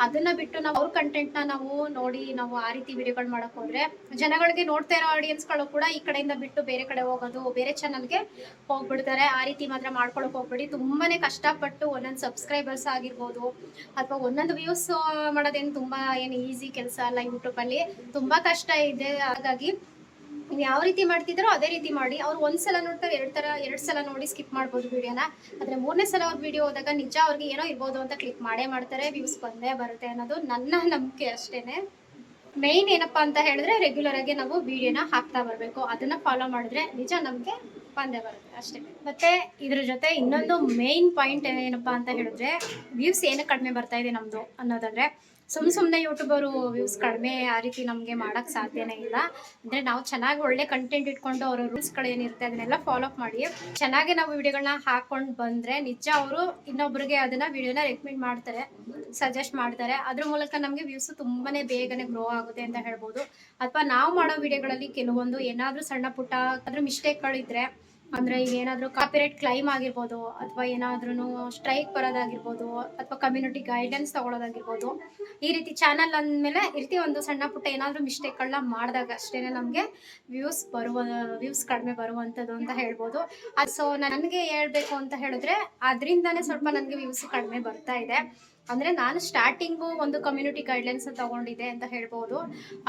ಅದನ್ನ ಬಿಟ್ಟು ನಾವು ಅವ್ರ ಕಂಟೆಂಟ್ನ ನಾವು ನೋಡಿ ನಾವು ಆ ರೀತಿ ವಿಡಿಯೋಗಳು ಮಾಡಕ್ ಹೋದ್ರೆ ಜನಗಳಿಗೆ ನೋಡ್ತಾ ಇರೋ ಆಡಿಯನ್ಸ್ಗಳು ಕೂಡ ಈ ಕಡೆಯಿಂದ ಬಿಟ್ಟು ಬೇರೆ ಕಡೆ ಹೋಗೋದು, ಬೇರೆ ಚಾನಲ್ಗೆ ಹೋಗ್ಬಿಡ್ತಾರೆ. ಆ ರೀತಿ ಮಾತ್ರ ಮಾಡ್ಕೊಳಕ್ ಹೋಗ್ಬೇಡಿ. ತುಂಬಾನೇ ಕಷ್ಟಪಟ್ಟು ಒಂದೊಂದು ಸಬ್ಸ್ಕ್ರೈಬರ್ಸ್ ಆಗಿರ್ಬೋದು ಅಥವಾ ಒಂದೊಂದು ವ್ಯೂಸ್ ಮಾಡೋದೇನು ತುಂಬಾ ಏನು ಈಸಿ ಕೆಲಸ ಅಲ್ಲ ಯೂಟ್ಯೂಬ್ ಅಲ್ಲಿ. ತುಂಬಾ ಕಷ್ಟ ಇದೆ. ಹಾಗಾಗಿ ನೀವು ಯಾವ ರೀತಿ ಮಾಡ್ತಿದ್ದಾರೋ ಅದೇ ರೀತಿ ಮಾಡಿ. ಅವ್ರು ಒಂದ್ಸಲ ನೋಡ್ತಾರೆ, ಎರಡು ತರ, ಎರಡು ಸಲ ನೋಡಿ ಸ್ಕಿಪ್ ಮಾಡ್ಬೋದು ವಿಡಿಯೋನ. ಆದರೆ ಮೂರನೇ ಸಲ ಅವ್ರ ವಿಡಿಯೋ ಹೋದಾಗ ನಿಜ ಅವ್ರಿಗೆ ಏನೋ ಇರ್ಬೋದು ಅಂತ ಕ್ಲಿಕ್ ಮಾಡೇ ಮಾಡ್ತಾರೆ ವ್ಯೂಸ್ ಬಂದೇ ಬರುತ್ತೆ ಅನ್ನೋದು ನನ್ನ ನಂಬಿಕೆ ಅಷ್ಟೇನೆ. ಮೇಯ್ನ್ ಏನಪ್ಪಾ ಅಂತ ಹೇಳಿದ್ರೆ ರೆಗ್ಯುಲರ್ ಆಗಿ ನಾವು ವಿಡಿಯೋನ ಹಾಕ್ತಾ ಬರಬೇಕು. ಅದನ್ನ ಫಾಲೋ ಮಾಡಿದ್ರೆ ನಿಜ ನಮಗೆ ಬಂದೇ ಬರುತ್ತೆ, ಅಷ್ಟೇ. ಮತ್ತೆ ಇದ್ರ ಜೊತೆ ಇನ್ನೊಂದು ಮೇನ್ ಪಾಯಿಂಟ್ ಏನಪ್ಪಾ ಅಂತ ಹೇಳಿದ್ರೆ ವ್ಯೂಸ್ ಏನಕ್ಕೆ ಕಡಿಮೆ ಬರ್ತಾ ಇದೆ ನಮ್ದು ಅನ್ನೋದಂದ್ರೆ ಸುಮ್ ಸುಮ್ಮನೆ ಯೂಟ್ಯೂಬರು ವ್ಯೂಸ್ ಕಡಿಮೆ ಆ ರೀತಿ ನಮಗೆ ಮಾಡೋಕ್ಕೆ ಸಾಧ್ಯನೇ ಇಲ್ಲ. ಅಂದ್ರೆ ನಾವು ಚೆನ್ನಾಗಿ ಒಳ್ಳೆ ಕಂಟೆಂಟ್ ಇಟ್ಕೊಂಡು ಅವರ ರೂಲ್ಸ್ಗಳು ಏನಿರುತ್ತೆ ಅದನ್ನೆಲ್ಲ ಫಾಲೋ ಅಪ್ ಮಾಡಿ, ಚೆನ್ನಾಗಿ ನಾವು ವಿಡಿಯೋಗಳನ್ನ ಹಾಕೊಂಡು ಬಂದ್ರೆ ನಿಜ ಅವರು ಇನ್ನೊಬ್ರಿಗೆ ಅದನ್ನ ವಿಡಿಯೋನ ರೆಕಮೆಂಡ್ ಮಾಡ್ತಾರೆ ಸಜೆಸ್ಟ್ ಮಾಡ್ತಾರೆ. ಅದ್ರ ಮೂಲಕ ನಮಗೆ ವ್ಯೂಸು ತುಂಬಾನೇ ಬೇಗನೆ ಗ್ರೋ ಆಗುತ್ತೆ ಅಂತ ಹೇಳ್ಬೋದು. ಅಥವಾ ನಾವು ಮಾಡೋ ವಿಡಿಯೋಗಳಲ್ಲಿ ಕೆಲವೊಂದು ಏನಾದ್ರೂ ಸಣ್ಣ ಪುಟ್ಟ ಅದ್ರ ಮಿಸ್ಟೇಕ್ಗಳಿದ್ರೆ ಅಂದರೆ ಈಗ ಏನಾದರೂ ಕಾಪಿರೈಟ್ ಕ್ಲೈಮ್ ಆಗಿರ್ಬೋದು ಅಥವಾ ಏನಾದ್ರೂ ಸ್ಟ್ರೈಕ್ ಬರೋದಾಗಿರ್ಬೋದು ಅಥವಾ ಕಮ್ಯುನಿಟಿ ಗೈಡೆನ್ಸ್ ತಗೊಳೋದಾಗಿರ್ಬೋದು, ಈ ರೀತಿ ಚಾನಲ್ ಅಂದ್ಮೇಲೆ ಇರ್ತಿ ರೀತಿ ಒಂದು ಸಣ್ಣ ಪುಟ್ಟ ಏನಾದರೂ ಮಿಸ್ಟೇಕ್ಗಳನ್ನ ಮಾಡಿದಾಗ ಅಷ್ಟೇನೆ ನಮಗೆ ವ್ಯೂಸ್ ಬರುವ ವ್ಯೂಸ್ ಕಡಿಮೆ ಬರುವಂಥದ್ದು ಅಂತ ಹೇಳ್ಬೋದು. ಅದು ಸೊ ನನಗೆ ಹೇಳ್ಬೇಕು ಅಂತ ಹೇಳಿದ್ರೆ, ಅದರಿಂದನೇ ಸ್ವಲ್ಪ ನನಗೆ ವ್ಯೂಸ್ ಕಡಿಮೆ ಬರ್ತಾ ಇದೆ. ಅಂದರೆ ನಾನು ಸ್ಟಾರ್ಟಿಂಗು ಒಂದು ಕಮ್ಯುನಿಟಿ ಗೈಡ್ಲೈನ್ಸ್ ತಗೊಂಡಿದ್ದೆ ಅಂತ ಹೇಳ್ಬೋದು.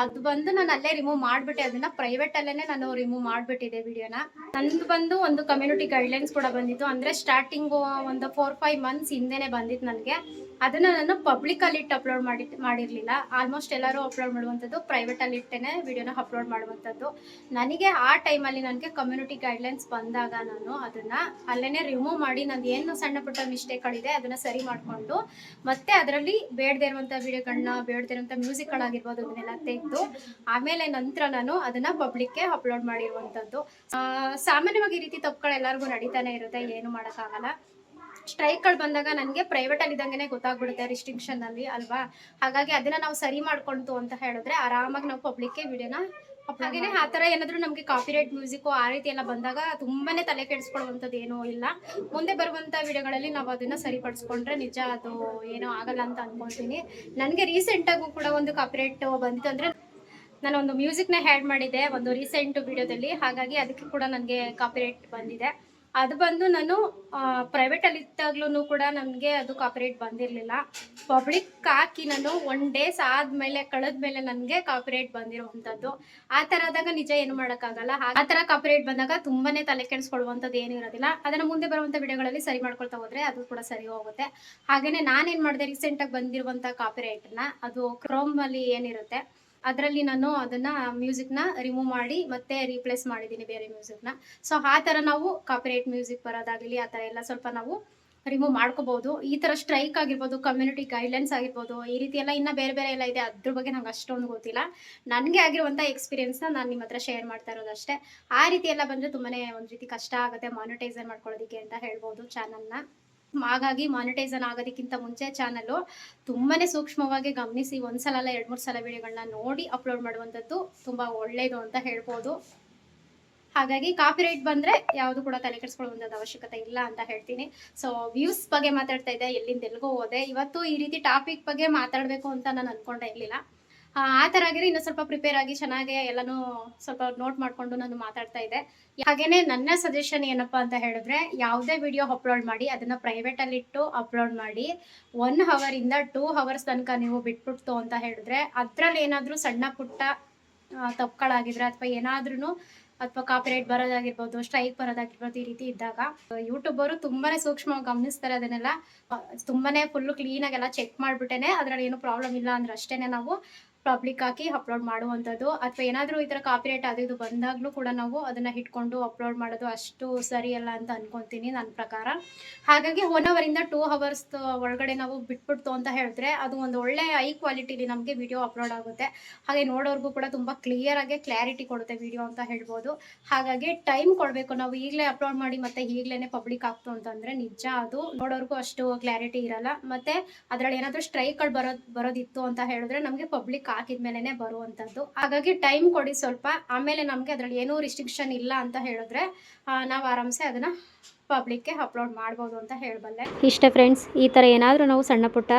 ಅದು ಬಂದು ನಾನು ಅಲ್ಲೇ ರಿಮೂವ್ ಮಾಡ್ಬಿಟ್ಟೆ. ಅದನ್ನ ಪ್ರೈವೇಟಲ್ಲೇ ನಾನು ರಿಮೂವ್ ಮಾಡ್ಬಿಟ್ಟಿದೆ ವಿಡಿಯೋನ ನಂದು ಬಂದು ಒಂದು ಕಮ್ಯುನಿಟಿ ಗೈಡ್ಲೈನ್ಸ್ ಕೂಡ ಬಂದಿತ್ತು. ಅಂದ್ರೆ ಸ್ಟಾರ್ಟಿಂಗು ಒಂದು ಫೋರ್ ಫೈವ್ ಮಂತ್ಸ್ ಹಿಂದೆನೇ ಬಂದಿತ್ತು ನನಗೆ. ಅದನ್ನು ನಾನು ಪಬ್ಲಿಕಲ್ಲಿ ಇಟ್ಟು ಅಪ್ಲೋಡ್ ಮಾಡಿ, ಮಾಡಿರಲಿಲ್ಲ. ಆಲ್ಮೋಸ್ಟ್ ಎಲ್ಲರೂ ಅಪ್ಲೋಡ್ ಮಾಡುವಂಥದ್ದು ಪ್ರೈವೇಟಲ್ಲಿ ಇಟ್ಟೇನೆ ವಿಡಿಯೋನ ಅಪ್ಲೋಡ್ ಮಾಡುವಂಥದ್ದು. ನನಗೆ ಆ ಟೈಮಲ್ಲಿ ನನಗೆ ಕಮ್ಯುನಿಟಿ ಗೈಡ್ಲೈನ್ಸ್ ಬಂದಾಗ ನಾನು ಅದನ್ನ ಅಲ್ಲೇ ರಿಮೂವ್ ಮಾಡಿ ನಂದು ಏನು ಸಣ್ಣ ಪುಟ್ಟ ಮಿಸ್ಟೇಕ್ಗಳಿದೆ ಅದನ್ನ ಸರಿ ಮಾಡಿಕೊಂಡು, ಮತ್ತೆ ಅದರಲ್ಲಿ ಬೇಡದೇ ಇರುವಂಥ ವಿಡಿಯೋಗಳನ್ನ ಬೇಡದೇ ಇರುವಂಥ ಮ್ಯೂಸಿಕ್ಗಳಾಗಿರ್ಬೋದು ಅದನ್ನೆಲ್ಲ ತೆಗೆದು, ಆಮೇಲೆ ನಂತರ ನಾನು ಅದನ್ನು ಪಬ್ಲಿಕ್ಗೆ ಅಪ್ಲೋಡ್ ಮಾಡಿರುವಂಥದ್ದು. ಸಾಮಾನ್ಯವಾಗಿ ಈ ರೀತಿ ತಪ್ಪುಗಳು ಎಲ್ಲರಿಗೂ ನಡೀತಾನೆ ಇರುತ್ತೆ, ಏನು ಮಾಡೋಕ್ಕಾಗಲ್ಲ. ಸ್ಟ್ರೈಕ್ಗಳು ಬಂದಾಗ ನನಗೆ ಪ್ರೈವೇಟಲ್ಲಿ ಇದ್ದಂಗೆ ಗೊತ್ತಾಗ್ಬಿಡುತ್ತೆ ರಿಸ್ಟ್ರಿಕ್ಷನ್ ಅಲ್ಲಿ ಅಲ್ವಾ? ಹಾಗಾಗಿ ಅದನ್ನ ನಾವು ಸರಿ ಮಾಡ್ಕೊಂತು ಅಂತ ಹೇಳಿದ್ರೆ ಆರಾಮಾಗಿ ನಾವು ಪಬ್ಲಿಕ್ಗೆ ವಿಡಿಯೋನ ಹಾಗೇನೆ ಆ ಥರ ಏನಾದರೂ ನಮಗೆ ಕಾಪಿರೈಟ್ ಮ್ಯೂಸಿಕ್ಕು ಆ ರೀತಿ ಎಲ್ಲ ಬಂದಾಗ ತುಂಬಾನೇ ತಲೆ ಕೆಡಿಸ್ಕೊಳ್ಳುವಂಥದ್ದು ಏನೂ ಇಲ್ಲ. ಮುಂದೆ ಬರುವಂಥ ವಿಡಿಯೋಗಳಲ್ಲಿ ನಾವು ಅದನ್ನ ಸರಿಪಡಿಸ್ಕೊಂಡ್ರೆ ನಿಜ ಅದು ಏನೂ ಆಗಲ್ಲ ಅಂತ ಅನ್ಕೊಳ್ತೀನಿ. ನನಗೆ ರೀಸೆಂಟಾಗೂ ಕೂಡ ಒಂದು ಕಾಪಿರೈಟ್ ಬಂದಿತ್ತು ಅಂದ್ರೆ ನಾನು ಒಂದು ಮ್ಯೂಸಿಕ್ನ ಹ್ಯಾಡ್ ಮಾಡಿದ್ದೆ ಒಂದು ರೀಸೆಂಟ್ ವಿಡಿಯೋದಲ್ಲಿ ಹಾಗಾಗಿ ಅದಕ್ಕೆ ಕೂಡ ನನಗೆ ಕಾಪಿರೈಟ್ ಬಂದಿದೆ. ಅದು ಬಂದು ನಾನು ಪ್ರೈವೇಟಲ್ಲಿ ಇದ್ದಾಗ್ಲೂ ಕೂಡ ನನಗೆ ಅದು ಕಾಪಿರೇಟ್ ಬಂದಿರಲಿಲ್ಲ. ಪಬ್ಲಿಕ್ ಹಾಕಿ ನಾನು ಒನ್ ಡೇಸ್ ಆದಮೇಲೆ, ಕಳೆದ್ಮೇಲೆ ನನಗೆ ಕಾಪಿರೈಟ್ ಬಂದಿರುವಂಥದ್ದು. ಆ ಥರ ಆದಾಗ ನಿಜ ಏನು ಮಾಡೋಕ್ಕಾಗಲ್ಲ. ಆ ಥರ ಕಾಪಿರೇಟ್ ಬಂದಾಗ ತುಂಬಾನೇ ತಲೆ ಕೆಡಿಸ್ಕೊಳ್ಳುವಂಥದ್ದು ಏನೂ ಇರೋದಿಲ್ಲ. ಅದನ್ನು ಮುಂದೆ ಬರುವಂಥ ವಿಡಿಯೋಗಳಲ್ಲಿ ಸರಿ ಮಾಡ್ಕೊಳ್ತಾ ಹೋದರೆ ಅದು ಕೂಡ ಸರಿ ಹೋಗುತ್ತೆ. ಹಾಗೆಯೇ ನಾನೇನು ಮಾಡಿದೆ ರೀಸೆಂಟಾಗಿ ಬಂದಿರುವಂಥ ಕಾಪಿರೇಟನ್ನ ಅದು ಕ್ರೋಮಲ್ಲಿ ಏನಿರುತ್ತೆ ಅದರಲ್ಲಿ ನಾನು ಅದನ್ನ ಮ್ಯೂಸಿಕ್ನ ರಿಮೂವ್ ಮಾಡಿ ಮತ್ತೆ ರೀಪ್ಲೇಸ್ ಮಾಡಿದ್ದೀನಿ ಬೇರೆ ಮ್ಯೂಸಿಕ್ನ ಸೊ ಆ ಥರ ನಾವು ಕಾಪಿರೈಟ್ ಮ್ಯೂಸಿಕ್ ಬರೋದಾಗಲಿ, ಆ ಥರ ಎಲ್ಲ ಸ್ವಲ್ಪ ನಾವು ರಿಮೂವ್ ಮಾಡ್ಕೋಬಹುದು ಈ ಥರ ಸ್ಟ್ರೈಕ್ ಆಗಿರ್ಬೋದು ಕಮ್ಯುನಿಟಿ ಗೈಡ್ಲೈನ್ಸ್ ಆಗಿರ್ಬೋದು, ಈ ರೀತಿ ಎಲ್ಲ ಇನ್ನ ಬೇರೆ ಬೇರೆ ಎಲ್ಲ ಇದೆ. ಅದ್ರ ಬಗ್ಗೆ ನಂಗೆ ಅಷ್ಟೊಂದು ಗೊತ್ತಿಲ್ಲ. ನನಗೆ ಆಗಿರುವಂಥ ಎಕ್ಸ್ಪೀರಿಯನ್ಸ್ನ ನಾನು ನಿಮ್ಮ ಹತ್ರ ಶೇರ್ ಮಾಡ್ತಾ ಇರೋದಷ್ಟೇ ಆ ರೀತಿ ಎಲ್ಲ ಬಂದರೆ ತುಂಬಾನೇ ಒಂದು ರೀತಿ ಕಷ್ಟ ಆಗುತ್ತೆ ಮಾನಿಟೈಸರ್ ಮಾಡ್ಕೊಳ್ಳೋದಕ್ಕೆ ಅಂತ ಹೇಳ್ಬೋದು ಚಾನಲ್ನ ಹಾಗಾಗಿ ಮಾನಿಟೈಸನ್ ಆಗೋದಕ್ಕಿಂತ ಮುಂಚೆ ಚಾನಲ್ಲು ತುಂಬಾನೇ ಸೂಕ್ಷ್ಮವಾಗಿ ಗಮನಿಸಿ ಒಂದ್ಸಲ ಅಲ್ಲ ಎರಡು ಮೂರು ಸಲ ವಿಡಿಯೋಗಳನ್ನ ನೋಡಿ ಅಪ್ಲೋಡ್ ಮಾಡುವಂಥದ್ದು ತುಂಬ ಒಳ್ಳೆಯದು ಅಂತ ಹೇಳ್ಬೋದು. ಹಾಗಾಗಿ ಕಾಪಿರೈಟ್ ಬಂದರೆ ಯಾವುದು ಕೂಡ ತಲೆ ಕೆಡಿಸ್ಕೊಳ್ಳುವಂಥದ್ದು ಅವಶ್ಯಕತೆ ಇಲ್ಲ ಅಂತ ಹೇಳ್ತೀನಿ. ಸೊ ವ್ಯೂಸ್ ಬಗ್ಗೆ ಮಾತಾಡ್ತಾ ಇದ್ದೆ, ಎಲ್ಲಿಂದ ಎಲ್ಗೋ ಹೋದೆ, ಇವತ್ತು ಈ ರೀತಿ ಟಾಪಿಕ್ ಬಗ್ಗೆ ಮಾತಾಡಬೇಕು ಅಂತ ನಾನು ಅಂದ್ಕೊಂಡೇ ಇರಲಿಲ್ಲ. ಆ ತರ ಆಗಿದ್ರೆ ಇನ್ನೂ ಸ್ವಲ್ಪ ಪ್ರಿಪೇರ್ ಆಗಿ ಚೆನ್ನಾಗಿ ಎಲ್ಲಾನು ಸ್ವಲ್ಪ ನೋಟ್ ಮಾಡ್ಕೊಂಡು ನಾನು ಮಾತಾಡ್ತಾ ಇದ್ದೆ. ಹಾಗೇನೆ ನನ್ನ ಸಜೆಷನ್ ಏನಪ್ಪಾ ಅಂತ ಹೇಳಿದ್ರೆ, ಯಾವುದೇ ವಿಡಿಯೋ ಅಪ್ಲೋಡ್ ಮಾಡಿ, ಅದನ್ನ ಪ್ರೈವೇಟ್ ಅಲ್ಲಿ ಇಟ್ಟು ಅಪ್ಲೋಡ್ ಮಾಡಿ ಒನ್ ಇಂದ ಟೂ ಅವರ್ಸ್ ತನಕ ನೀವು ಬಿಟ್ಬಿಡ್ತು ಅಂತ ಹೇಳಿದ್ರೆ, ಅದ್ರಲ್ಲಿ ಏನಾದ್ರೂ ಸಣ್ಣ ಪುಟ್ಟ ತಪ್ಪುಗಳಾಗಿದ್ರೆ ಅಥವಾ ಏನಾದ್ರೂ ಅಥವಾ ಕಾಪಿರೈಟ್ ಬರೋದಾಗಿರ್ಬೋದು ಸ್ಟ್ರೈಕ್ ಬರೋದಾಗಿರ್ಬೋದು ಈ ರೀತಿ ಇದ್ದಾಗ ಯೂಟ್ಯೂಬರು ತುಂಬಾನೇ ಸೂಕ್ಷ್ಮವಾಗಿ ಗಮನಿಸ್ತಾರೆ ಅದನ್ನೆಲ್ಲ. ಫುಲ್ ತುಂಬಾನೇ ಆಗಿ ಕ್ಲೀನಾಗೆಲ್ಲ ಚೆಕ್ ಮಾಡಿಬಿಟ್ಟೇನೆ, ಅದರಲ್ಲಿ ಏನು ಪ್ರಾಬ್ಲಮ್ ಇಲ್ಲ ಅಂದ್ರೆ ಅಷ್ಟೇನೆ ನಾವು. ಪಬ್ಲಿಕ್ ಹಾಕಿ ಅಪ್ಲೋಡ್ ಮಾಡುವಂಥದ್ದು ಅಥವಾ ಏನಾದರೂ ಈ ಥರ ಕಾಪಿರೈಟ್ ಅದು ಇದು ಬಂದಾಗಲೂ ಕೂಡ ನಾವು ಅದನ್ನು ಇಟ್ಕೊಂಡು ಅಪ್ಲೋಡ್ ಮಾಡೋದು ಅಷ್ಟು ಸರಿಯಲ್ಲ ಅಂತ ಅನ್ಕೊತೀನಿ ನನ್ನ ಪ್ರಕಾರ. ಹಾಗಾಗಿ ಒನ್ ಅವರಿಂದ ಟೂ ಅವರ್ಸ್ ಒಳಗಡೆ ನಾವು ಬಿಟ್ಬಿಡ್ತು ಅಂತ ಹೇಳಿದ್ರೆ ಅದು ಒಂದು ಒಳ್ಳೆ ಹೈ ಕ್ವಾಲಿಟಿಲಿ ನಮಗೆ ವಿಡಿಯೋ ಅಪ್ಲೋಡ್ ಆಗುತ್ತೆ. ಹಾಗೆ ನೋಡೋರ್ಗೂ ಕೂಡ ತುಂಬ ಕ್ಲಿಯರಾಗಿ ಕ್ಲಾರಿಟಿ ಕೊಡುತ್ತೆ ವಿಡಿಯೋ ಅಂತ ಹೇಳ್ಬೋದು. ಹಾಗಾಗಿ ಟೈಮ್ ಕೊಡಬೇಕು ನಾವು ಈಗಲೇ ಅಪ್ಲೋಡ್ ಮಾಡಿ ಮತ್ತೆ ಈಗಲೇ ಪಬ್ಲಿಕ್ ಆಗ್ತು ಅಂತಂದರೆ ನಿಜ ಅದು. ನೋಡೋರ್ಗೂ ಅಷ್ಟು ಕ್ಲಾರಿಟಿ ಇರಲ್ಲ. ಮತ್ತೆ ಅದರಲ್ಲಿ ಏನಾದರೂ ಸ್ಟ್ರೈಕ್ಗಳು ಬರೋದು, ಬರೋದಿತ್ತು ಅಂತ ಹೇಳಿದ್ರೆ ನಮಗೆ ಪಬ್ಲಿಕ್ ಹಾಕಿದ್ಮೇಲೆ ಬರುವಂಥದ್ದು ಹಾಗಾಗಿ ಟೈಮ್ ಕೊಡಿ ಸ್ವಲ್ಪ. ಆಮೇಲೆ ನಮಗೆ ಅದರಲ್ಲಿ ಏನೂ ರಿಸ್ಟ್ರಿಕ್ಷನ್ ಇಲ್ಲ ಅಂತ ಹೇಳಿದ್ರೆ ನಾವು ಆರಾಮ್ಸೆ ಅದನ್ನು ಪಬ್ಲಿಕ್ಗೆ ಅಪ್ಲೋಡ್ ಮಾಡ್ಬೋದು ಅಂತ ಹೇಳಬಲ್ಲೆ. ಇಷ್ಟ ಫ್ರೆಂಡ್ಸ್ ಈ ಥರ ಏನಾದರೂ ನಾವು ಸಣ್ಣ ಪುಟ್ಟ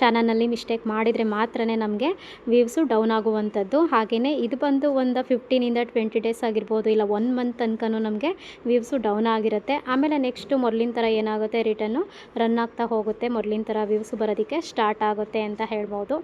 ಚಾನಲ್ನಲ್ಲಿ ಮಿಸ್ಟೇಕ್ ಮಾಡಿದರೆ ಮಾತ್ರ ನಮಗೆ ವ್ಯೂವ್ಸು ಡೌನ್ ಆಗುವಂಥದ್ದು. ಹಾಗೆಯೇ ಇದು ಬಂದು ಒಂದು ಫಿಫ್ಟೀನಿಂದ ಟ್ವೆಂಟಿ ಡೇಸ್ ಆಗಿರ್ಬೋದು, ಇಲ್ಲ ಒನ್ ಮಂತ್ ತನಕನೂ ನಮಗೆ ವ್ಯೂವ್ಸು ಡೌನ್ ಆಗಿರುತ್ತೆ. ಆಮೇಲೆ ನೆಕ್ಸ್ಟು ಮೊದಲಿನ ಥರ ಏನಾಗುತ್ತೆ, ರಿಟರ್ನು ರನ್ ಆಗ್ತಾ ಹೋಗುತ್ತೆ. ಮೊದಲಿನ ಥರ ವ್ಯೂವ್ಸು ಬರೋದಕ್ಕೆ ಸ್ಟಾರ್ಟ್ ಆಗುತ್ತೆ ಅಂತ ಹೇಳ್ಬೋದು.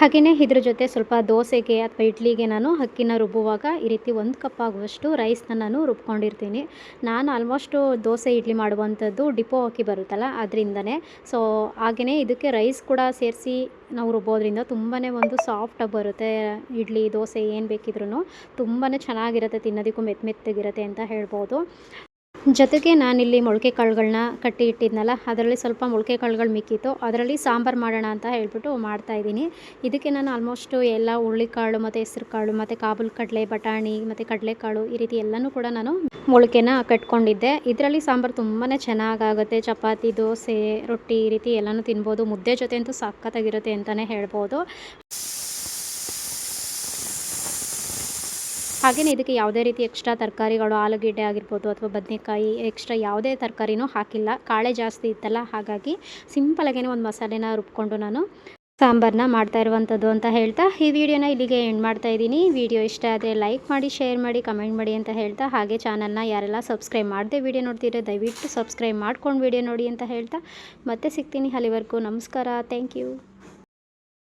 ಹಾಗೆಯೇ ಇದ್ರ ಜೊತೆ ಸ್ವಲ್ಪ ದೋಸೆಗೆ ಅಥವಾ ಇಡ್ಲಿಗೆ ನಾನು ಅಕ್ಕಿನ ರುಬ್ಬುವಾಗ ಈ ರೀತಿ ಒಂದು ಕಪ್ ಆಗುವಷ್ಟು ರೈಸ್ನ ನಾನು ರುಬ್ಕೊಂಡಿರ್ತೀನಿ. ನಾನು ಆಲ್ಮೋಸ್ಟು ದೋಸೆ ಇಡ್ಲಿ ಮಾಡುವಂಥದ್ದು ಡಿಪೋ ಅಕ್ಕಿ ಬರುತ್ತಲ್ಲ, ಅದರಿಂದನೇ. ಸೊ, ಹಾಗೆಯೇ ಇದಕ್ಕೆ ರೈಸ್ ಕೂಡ ಸೇರಿಸಿ ನಾವು ರುಬ್ಬೋದ್ರಿಂದ ತುಂಬಾ ಒಂದು ಸಾಫ್ಟಾಗಿ ಬರುತ್ತೆ. ಇಡ್ಲಿ, ದೋಸೆ ಏನು ಬೇಕಿದ್ರೂ ತುಂಬಾ ಚೆನ್ನಾಗಿರುತ್ತೆ, ತಿನ್ನೋದಕ್ಕೂ ಮೆತ್ತ ಮೆತ್ತಗಿರುತ್ತೆ ಅಂತ ಹೇಳ್ಬೋದು. ಜೊತೆಗೆ ನಾನಿಲ್ಲಿ ಮೊಳಕೆ ಕಾಳುಗಳನ್ನ ಕಟ್ಟಿ ಇಟ್ಟಿದ್ನಲ್ಲ, ಅದರಲ್ಲಿ ಸ್ವಲ್ಪ ಮೊಳಕೆ ಕಾಳುಗಳು ಮಿಕ್ಕಿತ್ತು. ಅದರಲ್ಲಿ ಸಾಂಬಾರು ಮಾಡೋಣ ಅಂತ ಹೇಳ್ಬಿಟ್ಟು ಮಾಡ್ತಾ ಇದ್ದೀನಿ. ಇದಕ್ಕೆ ನಾನು ಆಲ್ಮೋಸ್ಟು ಎಲ್ಲ ಹುರುಳಿಕಾಳು ಮತ್ತು ಹೆಸ್ರು ಕಾಳು ಮತ್ತು ಕಾಬೂಲ್ ಕಡಲೆ, ಬಟಾಣಿ ಮತ್ತು ಕಡಲೆಕಾಳು ಈ ರೀತಿ ಎಲ್ಲನೂ ಕೂಡ ನಾನು ಮೊಳಕೆನ ಕಟ್ಕೊಂಡಿದ್ದೆ. ಇದರಲ್ಲಿ ಸಾಂಬಾರು ತುಂಬಾ ಚೆನ್ನಾಗಾಗುತ್ತೆ ಚಪಾತಿ, ದೋಸೆ, ರೊಟ್ಟಿ ಈ ರೀತಿ ಎಲ್ಲನೂ ತಿನ್ಬೋದು. ಮುದ್ದೆ ಜೊತೆ ಅಂತೂ ಸಾಕತ್ತಾಗಿರುತ್ತೆ ಅಂತಲೇ ಹೇಳ್ಬೋದು. ಹಾಗೆಯೇ ಇದಕ್ಕೆ ಯಾವುದೇ ರೀತಿ ಎಕ್ಸ್ಟ್ರಾ ತರಕಾರಿಗಳು, ಆಲೂಗಡ್ಡೆ ಆಗಿರ್ಬೋದು ಅಥವಾ ಬದನೆಕಾಯಿ ಎಕ್ಸ್ಟ್ರಾ ಯಾವುದೇ ತರಕಾರಿನೂ ಹಾಕಿಲ್ಲ. ಕಾಳೆ ಜಾಸ್ತಿ ಇತ್ತಲ್ಲ, ಹಾಗಾಗಿ ಸಿಂಪಲಾಗೇ ಒಂದು ಮಸಾಲೆನ ರುಬ್ಕೊಂಡು ನಾನು ಸಾಂಬಾರನ್ನ ಮಾಡ್ತಾ ಇರುವಂಥದ್ದು ಅಂತ ಹೇಳ್ತಾ ಈ ವಿಡಿಯೋನ ಇಲ್ಲಿಗೆ ಎಂಡ್ ಮಾಡ್ತಾ ಇದ್ದೀನಿ. ವಿಡಿಯೋ ಇಷ್ಟ ಆದರೆ ಲೈಕ್ ಮಾಡಿ ಶೇರ್ ಮಾಡಿ ಕಮೆಂಟ್ ಮಾಡಿ ಅಂತ ಹೇಳ್ತಾ ಹಾಗೆ ಚಾನಲ್ನ ಯಾರೆಲ್ಲ ಸಬ್ಸ್ಕ್ರೈಬ್ ಮಾಡದೆ ವಿಡಿಯೋ ನೋಡ್ತಿದ್ರೆ ದಯವಿಟ್ಟು ಸಬ್ಸ್ಕ್ರೈಬ್ ಮಾಡ್ಕೊಂಡು ವಿಡಿಯೋ ನೋಡಿ ಅಂತ ಹೇಳ್ತಾ ಮತ್ತೆ ಸಿಗ್ತೀನಿ ಅಲ್ಲಿವರೆಗೂ. ನಮಸ್ಕಾರ. Thank you